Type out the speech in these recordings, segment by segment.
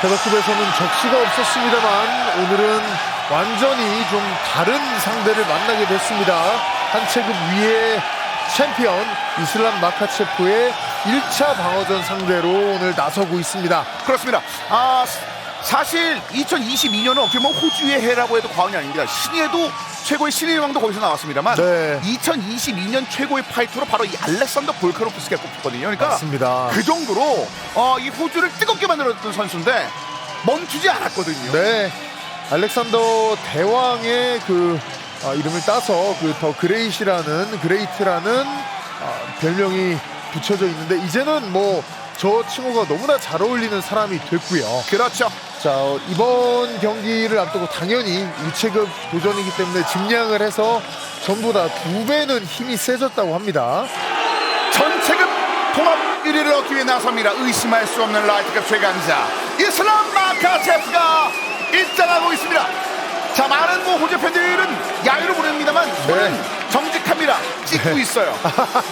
페더급에서는 적시가 없었습니다만 오늘은 완전히 좀 다른 상대를 만나게 됐습니다. 한 체급 위의 챔피언 이슬람 마카체프의 1차 방어전 상대로 오늘 나서고 있습니다. 그렇습니다. 아 사실 2022년은 어떻게 보면 호주의 해라고 해도 과언이 아닙니다. 신예도 최고의 신의 왕도 거기서 나왔습니다만 네. 2022년 최고의 파이터로 바로 이 알렉산더 볼카노프스키가 꼽혔거든요. 그러니까 맞습니다. 그 정도로 어, 이 호주를 뜨겁게 만들었던 선수인데 멈추지 않았거든요. 네, 알렉산더 대왕의 그 아, 이름을 따서 그 더 그레이시라는 그레이트라는 아, 별명이 붙여져 있는데 이제는 뭐저 칭호가 너무나 잘 어울리는 사람이 됐고요. 그렇죠. 자 어, 이번 경기를 앞두고 당연히 우체급 도전이기 때문에 증량을 해서 전보다 두 배는 힘이 세졌다고 합니다. 전체급 통합 1위를 얻기 위해 나섭니다. 의심할 수 없는 라이트급 최강자 이슬람 마카체프가 입장하고 있습니다. 자 많은 뭐 호주 팬들은 야유를 보냅니다만 저는 네. 정직합니다. 찍고 있어요.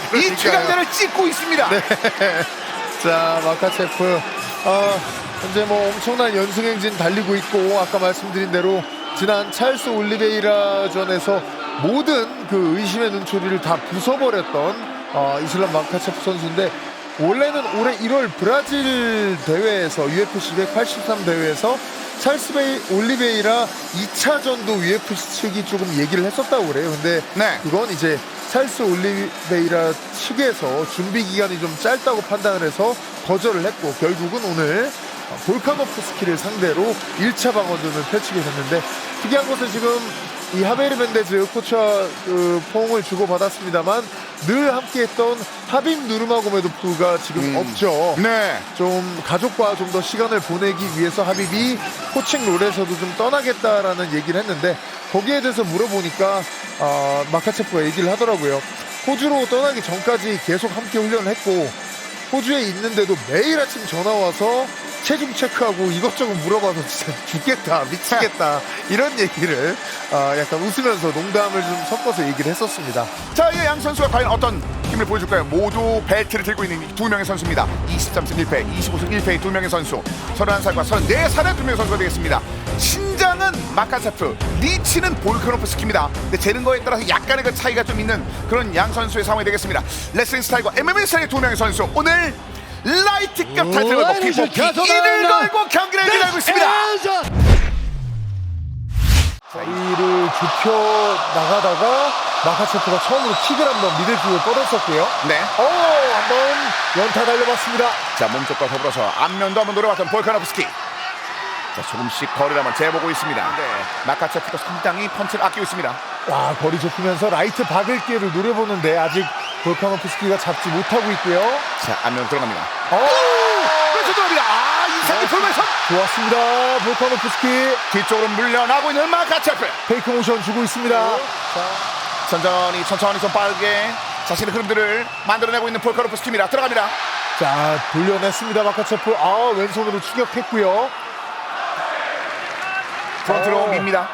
이 그러니까요. 최강자를 찍고 있습니다. 자 마카체프 어, 현재 뭐 엄청난 연승 행진 달리고 있고 아까 말씀드린 대로 지난 찰스 올리베이라전에서 모든 그 의심의 눈초리를 다 부숴버렸던 어, 이슬람 마카체프 선수인데 원래는 올해 1월 브라질 대회에서 UFC 183 대회에서 찰스 베이 올리베이라 2차전도 UFC 측이 조금 얘기를 했었다고 그래요. 근데 네. 그건 이제 찰스 올리베이라 측에서 준비 기간이 좀 짧다고 판단을 해서 거절을 했고 결국은 오늘 볼카노프스키를 상대로 1차 방어전을 펼치게 됐는데 특이한 것은 지금 이 하베르 벤데즈 코치와 그 포옹을 주고받았습니다만 늘 함께했던 하빈 누르마고메도프가 지금 음. 없죠. 네. 좀 가족과 좀 더 시간을 보내기 위해서 하빕이 코칭 롤에서도 좀 떠나겠다라는 얘기를 했는데 거기에 대해서 물어보니까 아, 마카체프가 얘기를 하더라고요. 호주로 떠나기 전까지 계속 함께 훈련을 했고 호주에 있는데도 매일 아침 전화 와서 체중 체크하고 이것저것 물어봐서 진짜 죽겠다 미치겠다 이런 얘기를 아, 약간 웃으면서 농담을 좀 섞어서 얘기를 했었습니다. 자, 이 양 선수가 과연 어떤 힘을 보여줄까요? 모두 벨트를 들고 있는 이두 명의 선수입니다. 23승 1패, 25승 1패의 두 명의 선수. 31살과 34살의 두 명의 선수가 되겠습니다. 신장은 마카세프, 리치는 볼크노프스키입니다. 근데 재는 거에 따라서 약간의 그 차이가 좀 있는 그런 양 선수의 상황이 되겠습니다. 레슬링 스타일과 MMA 스타일의 두 명의 선수. 오늘 라이트급 타이틀을 걸고 가져갑니다. 1을 걸고 경기를 진행하고 있습니다. 자, 이를 좁혀 나가다가 마카체프가 처음으로 킥을 한번 미들킥을 뻗었었고요. 네. 오, 한번 연타 달려봤습니다. 자 몸쪽과 더불어서 앞면도 한번 노려봤던 볼카노프스키 자 조금씩 거리를 한번 재보고 있습니다 네. 마카체프도 상당히 펀치를 아끼고 있습니다 와, 거리 좁히면서 라이트 박을 기회를 노려보는데 아직 볼카노프스키가 잡지 못하고 있고요. 자 앞면 들어갑니다 오, 왼쪽 들어갑니다 아 이상의 돌면서 좋았습니다. 볼카노프스키 뒤쪽으로 물려나고 있는 마카체프 페이크 모션 주고 있습니다. 천천히 천천히 좀 빠르게 자신의 흐름들을 만들어내고 있는 볼카노프스키입니다 들어갑니다 자, 돌려냈습니다. 마카체프. 아, 왼손으로 추격했고요. 프런트로 오. 밉니다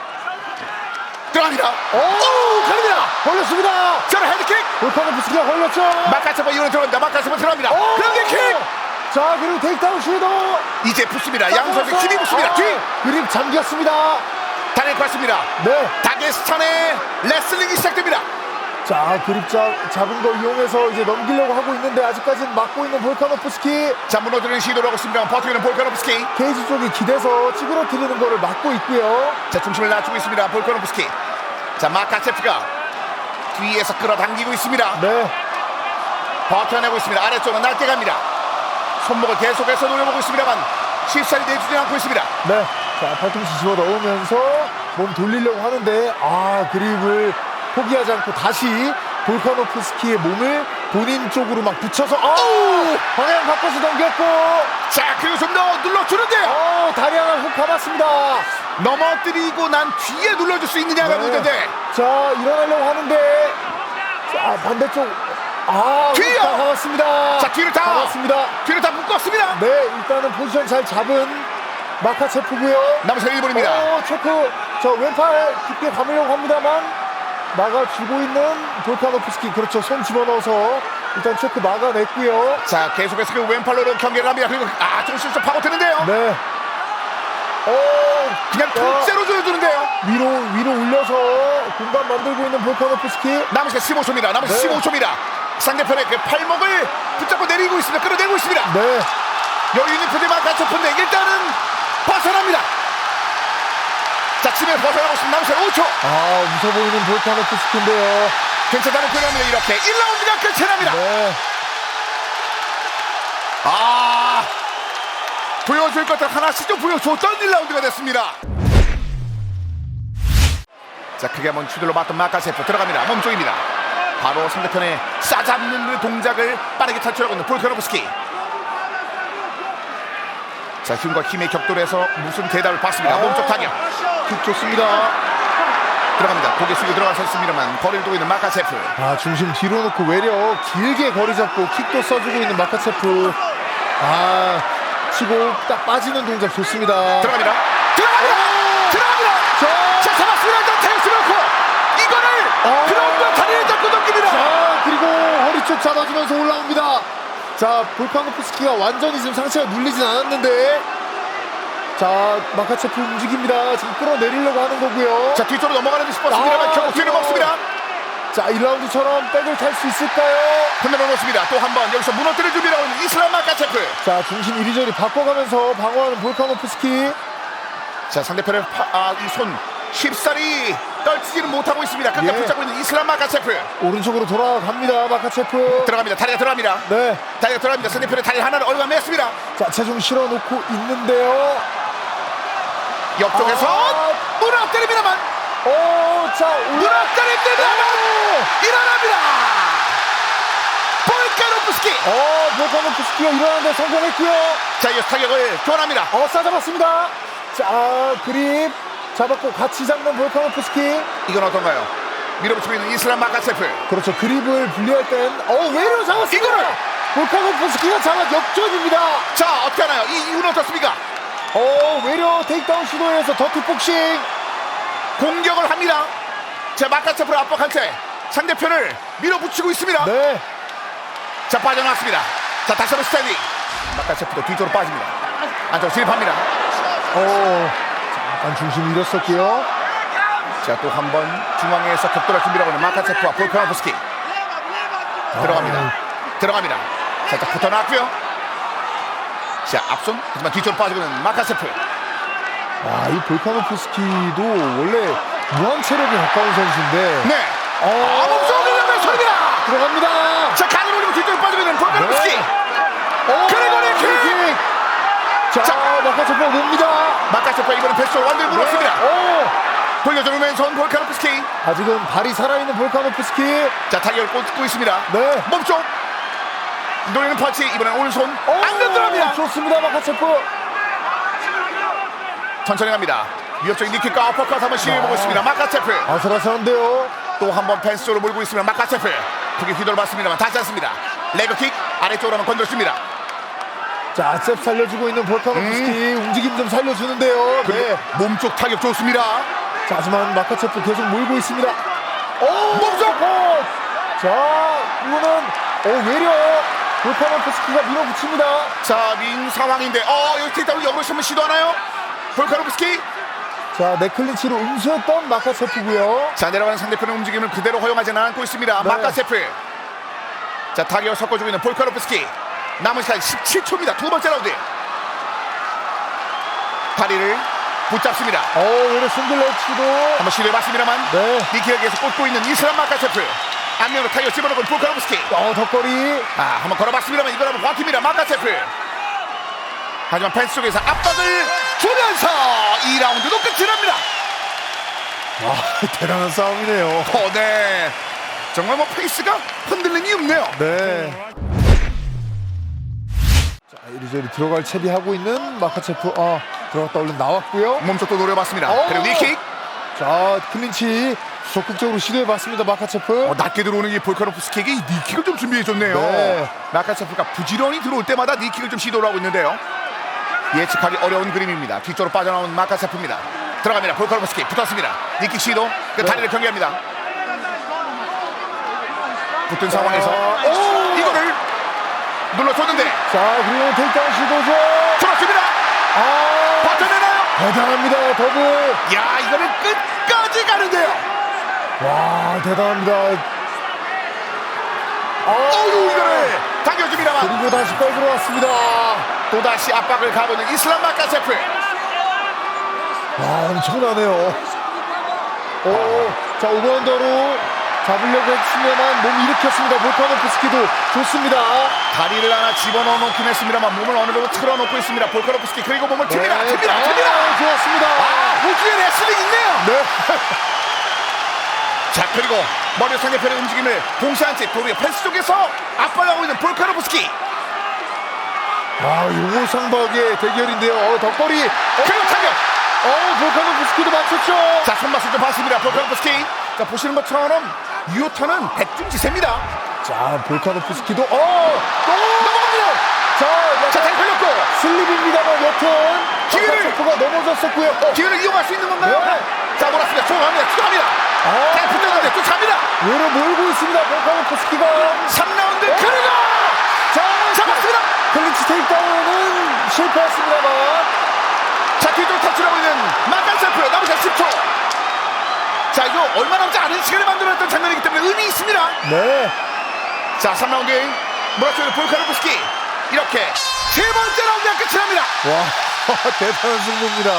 들어갑니다. 오, 갑니다. 걸렸습니다. 자 헤드킥. 볼카노프스키가 걸렸죠. 마카체프 이번에 들어갑니다. 마카체프 들어갑니다. 오! 그런데 킥! 자 그리고 테이크다운 시도. 이제 붙습니다. 양 선수 힘이 붙습니다. 뒤 그립 잠겼습니다. 단일 컸습니다. 네. 다게스탄의 레슬링이 시작됩니다. 자 그립 잡, 잡은 걸 이용해서 이제 넘기려고 하고 있는데 아직까지는 막고 있는 볼카노프스키 자 무너지는 시도를 하고 있습니다. 버티는 볼카노프스키. 케이지 쪽이 기대서 찌그러뜨리는 거를 막고 있고요 자 중심을 낮추고 있습니다. 볼카노프스키. 자 마카체프가 뒤에서 끌어당기고 있습니다. 네 버텨내고 있습니다. 아래쪽으로 날개 갑니다. 손목을 계속해서 노려보고 있습니다만 쉽사리 내주지 않고 있습니다. 네. 자 팔꿈치 집어 넣으면서 몸 돌리려고 하는데 아 그립을 포기하지 않고 다시 볼카노프스키의 몸을 본인 쪽으로 막 붙여서 아우! 방향 바꿔서 넘겼고! 자 그리고 좀 더 눌러주는데요. 어 다리 하나 훅 감았습니다. 넘어뜨리고 난 뒤에 눌러줄 수 있느냐가 문제인데. 자 일어나려고 하는데. 자 반대쪽. 아! 다 감았습니다. 자 뒤를 다 감았습니다. 뒤를 다 묶었습니다. 네 일단은 포지션 잘 잡은 마카체프고요. 남은 시간 1분입니다. 어 체크. 저 왼팔 깊게 감으려고 합니다만 막아주고 있는 볼카노프스키 그렇죠 손 집어넣어서 일단 체크 막아냈고요 자 계속해서 그 왼팔로 경기를 합니다. 그리고 아 조금씩 좀 파고드는데요. 네 오, 그냥 어, 통째로 조여주는데요. 위로 위로 올려서 공간 만들고 있는 볼카노프스키. 남은 시간 15초입니다. 남은 시간 네. 15초입니다. 상대편의 그 팔목을 붙잡고 내리고 있습니다. 끌어내고 있습니다. 네. 여유 있는 표정만 갖췄는데 일단은 벗어납니다. 자, 치면 벗어나고. 남은 시간 5초. 아 무서 보이는 볼카노프스키인데요. 괜찮다는 표현합니다. 이렇게 1라운드가 끝이 납니다. 네. 아 보여줄 것들 하나씩 좀 보여줬던 1라운드가 됐습니다 자 크게 한번 추들러 봤던 마카세프 들어갑니다 몸쪽입니다 바로 상대편의 싸잡는 그 동작을 빠르게 탈출하고 있는 볼카노브스키 자 힘과 힘의 격돌에서 무슨 대답을 받습니다. 몸쪽 타격. 킥 좋습니다. 들어갑니다. 고개 숙여 들어가셨습니다만 거리를 두고 있는 마카세프. 아 중심 뒤로 놓고 외려 길게 거리 잡고 킥도 써주고 있는 마카체프. 아 치고 딱 빠지는 동작 좋습니다. 들어갑니다. 들어갑니다. 들어갑니다. 자, 자 잡았습니다. 일단 테이스 넣고 이거를 어. 그라운드 다리를 잡고 넘깁니다. 자 그리고 허리 쪽 잡아주면서 올라옵니다. 자 볼카노프스키가 완전히 지금 상체가 눌리진 않았는데 자 마카체프 움직입니다. 지금 끌어내리려고 하는 거고요. 자 뒤쪽으로 넘어가는 듯 싶었습니다만 아, 결국 뒤를 그거. 먹습니다 자 1라운드처럼 백을 탈 수 있을까요? 흔들어 놓습니다 또 한 번 여기서 무너뜨릴 준비라고 있는 이슬람 마카체프 자 중심 이리저리 바꿔가면서 방어하는 볼카노프스키. 자 상대편의 아, 이손 쉽사리 떨치지는 못하고 있습니다 끝까지 예. 붙잡고 있는 이슬람 마카체프 오른쪽으로 돌아갑니다 마카체프. 들어갑니다 다리가 들어갑니다 네. 다리가 들어갑니다 상대편의 다리 하나를 얼마맸습니다 자 체중 실어놓고 있는데요. 옆쪽에서 아. 무너뜨립니다만 오, 자. 무너뜨립니다만 일어납니다 볼카노프스키 어 볼카노프스키가 일어나는데 성공했고요. 자 이어 타격을 교환합니다 어 싸잡았습니다. 자 그립 잡았고 같이 잡는 볼카노프스키. 이건 어떤가요 밀어붙이고 있는 이슬람 마카체프 그렇죠 그립을 분리할 땐어 외려 잡았습니다. 이거를! 볼카노프스키가 잡아 역전입니다. 자 어떻게 하나요 이 이유는 어떻습니까 어 외려 테이크다운 시도에서 더티 복싱. 공격을 합니다. 자 마카체프를 압박한 채 상대편을 밀어붙이고 있습니다. 네. 자 빠져나왔습니다. 자 다시 한번 스탠딩. 마카체프도 뒤쪽으로 빠집니다. 안쪽으로 진입합니다. 어 잠깐 중심 잃었었고요. 자 또 한 번 중앙에서 격돌할 준비라고 하는 마카체프와 볼카노프스키 들어갑니다. 들어갑니다. 살짝 붙어놨고요. 자 앞손 하지만 뒤쪽으로 빠지고 있는 마카체프. 아 이 볼카노프스키도 원래 무한 체력에 가까운 선수인데. 네. 어. 아 몸싸움을 연결 소리입니다. 들어갑니다. 자 간을 올리고 뒤쪽으로 빠지고 있는 볼카노프스키. 네. 어, 그리고 킥! 자, 자. 마카체프가 봅니다. 마카체프 이번엔 패스를 완전히 물었습니다. 오, 돌려주는 왼손 볼카노프스키. 아직은 발이 살아있는 볼카노프스키. 자 타격을 꽂고 있습니다. 네. 몸쪽 노리는 펀치 이번엔 오른손 오, 안전 들어갑니다. 좋습니다, 마카체프. 천천히 갑니다. 위협적인 니킥과 어퍼컷 한번 시도해보고 아. 있습니다. 마카체프 아슬아슬한데요. 또 한 번 펜스 쪽으로 몰고 있습니다. 마카체프 크게 휘돌아봤습니다만 다시 않습니다. 레그킥 아래쪽으로 한번 건드렸습니다. 자, 셉 살려주고 있는 볼카노프스키 움직임 좀 살려주는데요. 네. 몸쪽 타격 좋습니다. 자, 하지만 마카체프 계속 몰고 있습니다. 오, 몸쪽! 어, 자, 이거는 어 외려 볼카노프스키가 밀어붙입니다. 자, 민 상황인데 어 여기 킥다운 역으로 한번 시도하나요? 볼카노프스키 자, 네클린치로 응수했던 마카체프고요. 자 내려가는 상대편의 움직임을 그대로 허용하지는 않고 있습니다. 네. 마카세프. 자 타격을 섞어주고 있는 볼카노프스키. 남은 시간 17초입니다. 두 번째 라운드. 다리를 붙잡습니다. 어, 외려 싱글레치도 한번 시도해봤습니다만 네. 니키에게서 꽂고 있는 이슬람 마카세프. 안면으로 타격 집어넣은 볼카노프스키. 어, 덧거리. 아 한번 걸어봤습니다만 이걸 한번 버팁니다. 마카세프. 하지만 펜스 속에서 압박을 주면서 2라운드도 끝이 납니다. 와, 대단한 싸움이네요. 어, 네. 정말 뭐 페이스가 흔들림이 없네요. 네. 자, 이리저리 들어갈 채비하고 있는 마카체프. 아, 들어갔다 얼른 나왔고요. 몸쪽도 노려봤습니다. 오! 그리고 니킥. 자, 클린치 적극적으로 시도해봤습니다. 마카체프. 어, 낮게 들어오는 이 볼카노프스키에게 이 니킥을 좀 준비해줬네요. 네. 마카체프가 부지런히 들어올 때마다 니킥을 좀 시도를 하고 있는데요. 예측하기 어려운 그림입니다. 뒤쪽으로 빠져나온 마카체프입니다. 들어갑니다. 볼카노프스키 붙었습니다. 니킥 시도. 그 네. 다리를 경계합니다. 붙은 상황에서 오! 눌러줬는데 자, 그리고 테이크다운 시도죠. 들었습니다. 아, 버텨내나요? 대단합니다. 더블. 야 이거는 끝까지 가는데요. 와, 대단합니다. 아, 어우 이거를 당겨줍니다만 그리고 다시 빨 들어왔습니다. 또다시 압박을 가보는 이슬람 마카세프. 와, 엄청나네요. 오, 자, 오버언더로 잡으려고 했으면만 몸 일으켰습니다. 볼카노프스키도 좋습니다. 다리를 하나 집어넣어 놓긴 했습니다만 몸을 어느 정도 틀어놓고 있습니다. 볼카노프스키 그리고 몸을 틉니다. 네, 틉니다. 아, 틉니다. 좋았습니다. 아 호주의 레슬링 있네요. 네. 자 그리고 머리 상대편의 움직임을 동시한 채 도리어 펜스 쪽에서 압박하고 있는 볼카노프스키. 아, 용호 상박의 대결인데요. 어, 덕거리. 그리고 타격. 어, 볼카노프스키도 맞췄죠. 자 손맛을 좀 봤습니다. 볼카노프스키. 자 보시는 것처럼 유효타는 백중지세입니다. 자, 볼카노프스키도 어, 또 넘어갑니다. 자, 자 다리 걸렸고 슬립입니다만 여튼 기회를! 가 넘어졌었고요. 어, 기회를 이용할 수 있는 건가요? 네. 자 몰았습니다. 추가합니다. 추가합니다. 아, 자 붙었는데 또 잡니다. 외로 몰고 있습니다. 볼카노프스키가 3라운드 그리고 자, 잡았습니다. 클린치 테이크다운은 실패했습니다만 자 뒤쪽 터치하고 있는 마칸세프 남은 10초. 자 이거 얼마 남지 않은 시간에 만들어냈던 장면이기 때문에 의미 있습니다. 네. 자 3라운드 몰아치는 볼카노프스키 이렇게 세 번째 라운드가 끝이 납니다. 와, 대단한 승부입니다.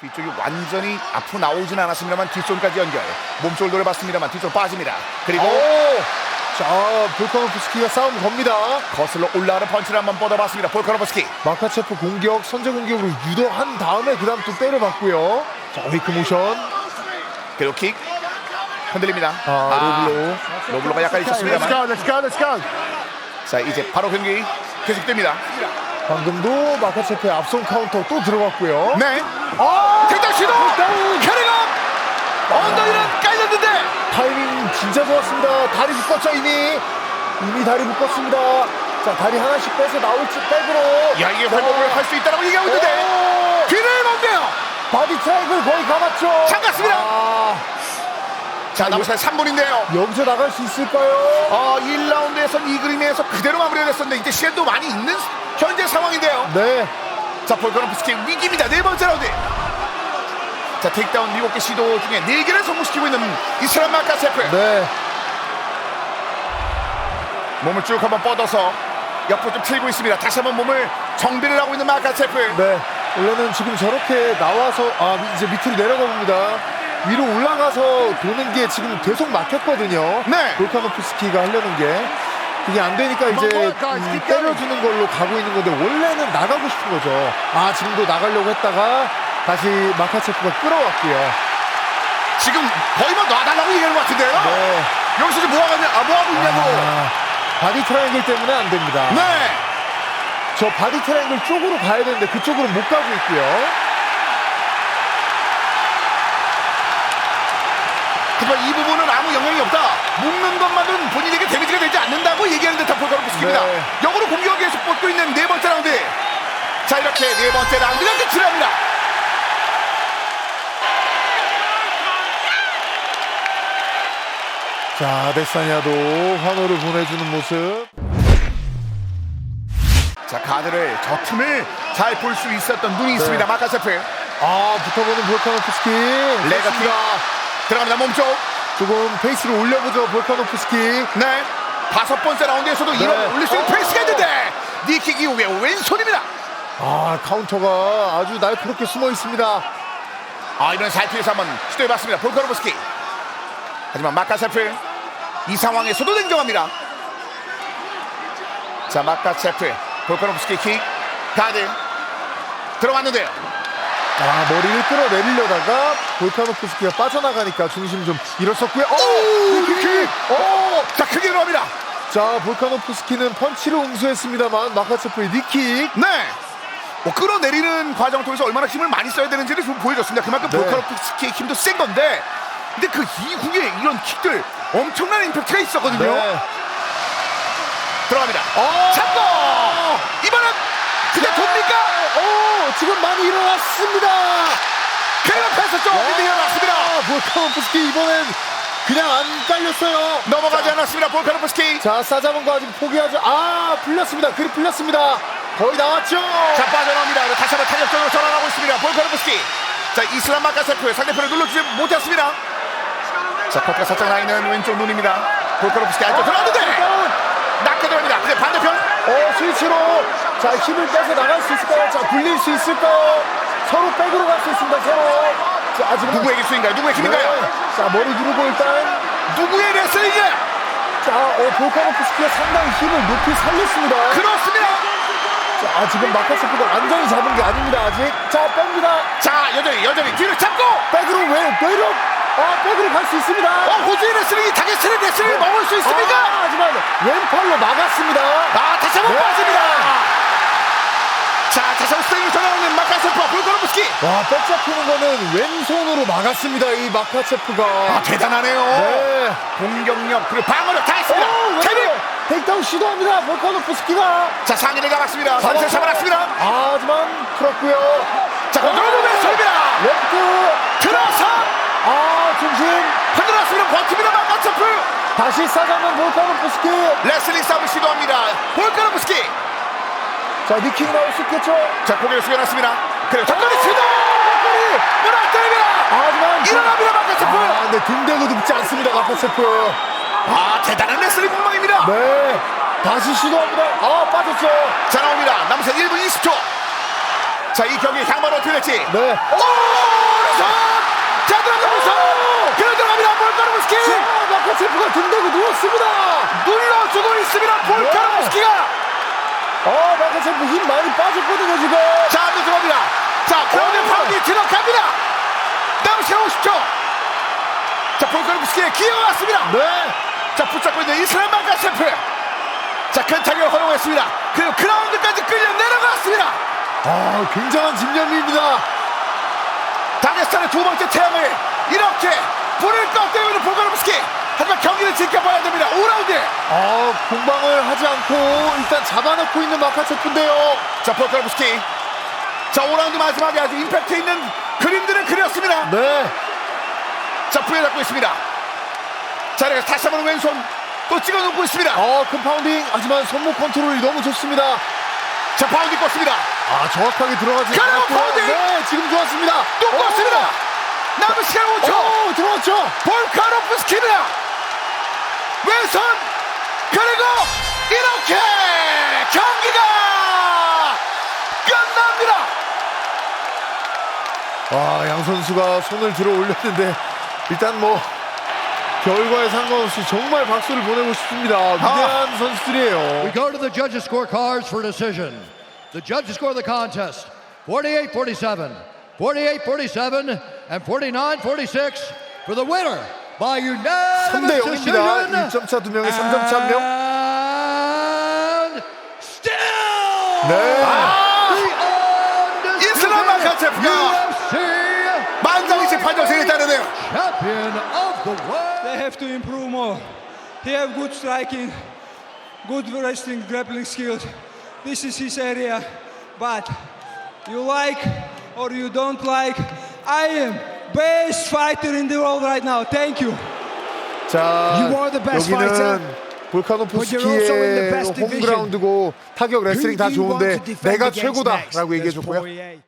뒤쪽이 완전히 앞으로 나오진 않았습니다만 뒷손까지 연결 몸쪽을 노려봤습니다만 뒤쪽 빠집니다. 그리고 오! 자, 볼카노프스키가 싸움 겁니다. 거슬러 올라가는 펀치를 한번 뻗어봤습니다. 볼카노프스키 마카체프 공격, 선제 공격으로 유도한 다음에 그 다음 또 때려봤고요. 자, 웨이크 모션. 그리고 킥 흔들립니다. 아, 로블로. 로블로가 약간 있었습니다만 let's go, let's go. 자 이제 바로 경기 계속됩니다. 방금도 마카체프의 앞손 카운터 또 들어갔고요. 네. 아! 득점 시도 다운! 캐리가 언더이는 깔렸는데 타이밍 진짜 좋았습니다. 다리 묶었죠, 이미. 이미 다리 묶었습니다. 자, 다리 하나씩 빼서 나올지 백으로. 야 이게 회복을 할 수 있다고 얘기하고 있는데 오! 귀를 먹네요. 바디 트라이를 거의 감았죠. 잠갔습니다. 아, 자 남은 시간 3분인데요. 여기서 나갈 수 있을까요? 어 1라운드에선 이 그림에서 그대로 마무리가 됐었는데 이제 시간도 많이 있는 현재 상황인데요. 네. 자 볼카노프스키 위기입니다. 네 번째 라운드. 자 테이크다운 7개 시도 중에 4개를 성공시키고 있는 이스람 마카세프. 네. 몸을 쭉 한번 뻗어서 옆으로 좀 틀고 있습니다. 다시 한번 몸을 정비를 하고 있는 마카세프. 네. 원래는 지금 저렇게 나와서 아 이제 밑으로 내려가 봅니다. 위로 올라가서 도는 게 지금 계속 막혔거든요. 네. 볼카노프스키가 하려는 게 그게 안 되니까 이제 음, 때려주는 걸로 가고 있는 건데 원래는 나가고 싶은 거죠. 아 지금도 나가려고 했다가 다시 마카체프가 끌어왔고요. 지금 거의 뭐 놔달라고 얘기하는 것 같은데요. 네. 여기서 지금 뭐 하냐, 아, 뭐 하고 있냐고. 아, 바디 트라이앵글 때문에 안 됩니다. 네. 저 바디 트라이앵글 쪽으로 가야 되는데 그쪽으로 못 가고 있고요. 하지만 이 부분은 아무 영향이 없다. 묶는 것만은 본인에게 데미지가 되지 않는다고 얘기하는 듯한 볼카노프스키입니다. 네. 역으로 공격에 계속 뻗고 있는 네 번째 라운드. 자 이렇게 네 번째 라운드가 끝이 납니다. 자, 아데사냐도 환호를 보내주는 모습. 자 카드를 저 틈을 잘 볼 수 있었던 눈이 있습니다. 마카세프 아, 붙어보는 볼카노프스키. 좋습니다. 들어갑니다. 몸쪽. 조금 페이스를 올려보죠, 볼카노프스키. 네. 다섯 번째 라운드에서도 이런 네. 올릴 수 있는 어. 페이스가 있는데 니킥 이후에 왼손입니다. 아, 카운터가 아주 날카롭게 숨어 있습니다. 아 이번 살피에서 한번 시도해봤습니다. 볼카노브스키. 하지만 마카세프 이 상황에서도 냉정합니다. 자 마카세프 볼카노브스키 킥 가드 들어갔는데요. 아, 머리를 끌어내리려다가 볼카노프스키가 빠져나가니까 중심 좀 잃었었고요. 오! 오, 킥! 오! 자 크게 들어갑니다. 자, 볼카노프스키는 펀치를 응수했습니다만 마카체프의 니킥. 네. 뭐 끌어내리는 과정을 통해서 얼마나 힘을 많이 써야 되는지를 좀 보여줬습니다. 그만큼 네. 볼카노프스키의 힘도 센 건데 근데 그 이후에 이런 킥들 엄청난 임팩트가 있었거든요. 네. 들어갑니다. 어! 잡고 이번엔 그냥 돕니까? 오! 지금 많이 일어났습니다. 패스 좀 와! 일어났습니다. 볼카노프스키 이번엔 그냥 안 깔렸어요. 넘어가지 않았습니다. 볼카노프스키. 자, 싸잡은 거 아직 포기하죠. 아, 풀렸습니다. 그리 풀렸습니다. 거의 나왔죠. 자 빠져나옵니다. 다시 한번 탄력적으로 전환하고 있습니다. 볼카르프스키. 자 이슬람 마카세프 상대편을 눌러주지 못했습니다. 자 커트가 살짝 나 있는 왼쪽 눈입니다. 볼카르프스키 안쪽 들어갔는데 낮게 들어갑니다. 근데 반대편 어, 스위치로 자 힘을 빼서 나갈 수 있을까요? 자 굴릴 수 있을까요? 서로 백으로 갈 수 있습니다. 서로. 자 아직 누구에게 스윙가요? 누구의 힘인가요? 네. 자 머리 누르고 일단 누구의 레슬링이? 자 어, 볼카노프스키가 상당히 힘을 높이 살렸습니다. 그렇습니다. 자 지금 마카세프가 완전히 잡은 게 아닙니다. 아직 자 뺍니다. 자 여전히 여전히 뒤를 잡고 백으로 왜 외로 아 백으로 갈 수 있습니다. 어 호주의 레슬링이 다게스의 레슬링을 먹을 수 있습니까? 아, 하지만 왼팔로 막았습니다. 아 다시 한번 네. 빠집니다. 자 다시 한번 스윙이 전화오는 마카세프 볼카르프스키. 와, 백 잡히는 거는 왼손으로 막았습니다. 이 마카체프가. 아 대단하네요. 네. 공격력 그리고 방어력 다 했습니다. 오, 케빈 왼손 테이크다운 시도합니다. 볼카노프스키가. 자 상의를 잡았습니다. 상체 잡아놨습니다. 아, 하지만 풀었고요. 자 건드려도 왼손입니다. 레프트. 들어서 아, 중심. 흔들었습니다. 버팁니다 마카세프. 다시 싸잡는 볼카노프스키. 레슬링 싸움을 시도합니다. 볼카르프스키. 자, 니킹 나올 수 있겠죠? 자 고개를 숙여놨습니다. 그리고 덕거리 시도. 무너뜨립니다. 아, 하지만. 일어납니다 마카세프. 아, 근데 등대고 눕지 않습니다. 마카체프. 아 대단한 레슬링 공방입니다. 네. 다시 시도합니다. 아, 빠졌죠. 자 나옵니다. 남은 시간 1분 20초. 자 이 경기 향만 어떻게 될지. 네. 오! 자 들어가면서 그래 들어갑니다. 볼카르프스키. 자, 마카체프가 등대고 누웠습니다. 눌러주고 있습니다. 볼카르프스키가. 아, 마카체프 힘 많이 빠졌거든요, 지금. 자 안으로 들어갑니다. 자 오! 파운드 들어갑니다. 남은 시간 50초. 자 볼카르프스키의 기회가 왔습니다. 네. 자 붙잡고 있는 이스라엘 마카세프. 자 큰 타격을 허용했습니다. 그리고 그라운드까지 끌려 내려갔습니다. 아, 굉장한 집념입니다. 다게스탄의 두 번째 태양을 이렇게 불을 있는 볼카르프스키. 하지만 경기를 지켜봐야 됩니다. 5라운드. 아, 공방을 하지 않고 일단 잡아놓고 있는 마카체프인데요. 자 볼카르프스키. 자 5라운드 마지막에 아주 임팩트 있는 그림들을 그렸습니다. 네. 자 부여잡고 있습니다. 자 그래서 다시 한번 왼손 또 찍어놓고 있습니다. 어, 컴파운딩. 하지만 손목 컨트롤이 너무 좋습니다. 자 파운드 꽂습니다. 아, 정확하게 들어가지 그리고 않았고. 파운딩! 네, 지금 좋았습니다. 또 꽂습니다. 남은 시간 5초. 오, 왼손 그리고 이렇게 경기가 끝납니다. 와, 양 선수가 손을 들어 올렸는데 일단 뭐 결과에 상관없이 정말 박수를 보내고 싶습니다. 위대한 선수들이에요. We go to the judges' scorecards for decision. The judges score the contest 48 47, 48 47, and 49 46 for the winner by 3대 unanimous 0입니다. decision. 1점 차 두 명에 3점 차 한 명. And still 네. 아, the 이슬람 undisputed 마카체프가 UFC 만장일치 판정승에 따르네요. champion of the world. They have to improve more. He have good striking, good wrestling, grappling skills. This is his area. But you like or you don't like, I am best fighter in the world right now. Thank you. 자, You are the best 여기는 fighter, but you're also in the 볼카노프스키의 best division. 홈그라운드고 타격 레슬링 다 좋은데 to defend 내가? 최고다라고 얘기해 There's 줬고요. Poirier.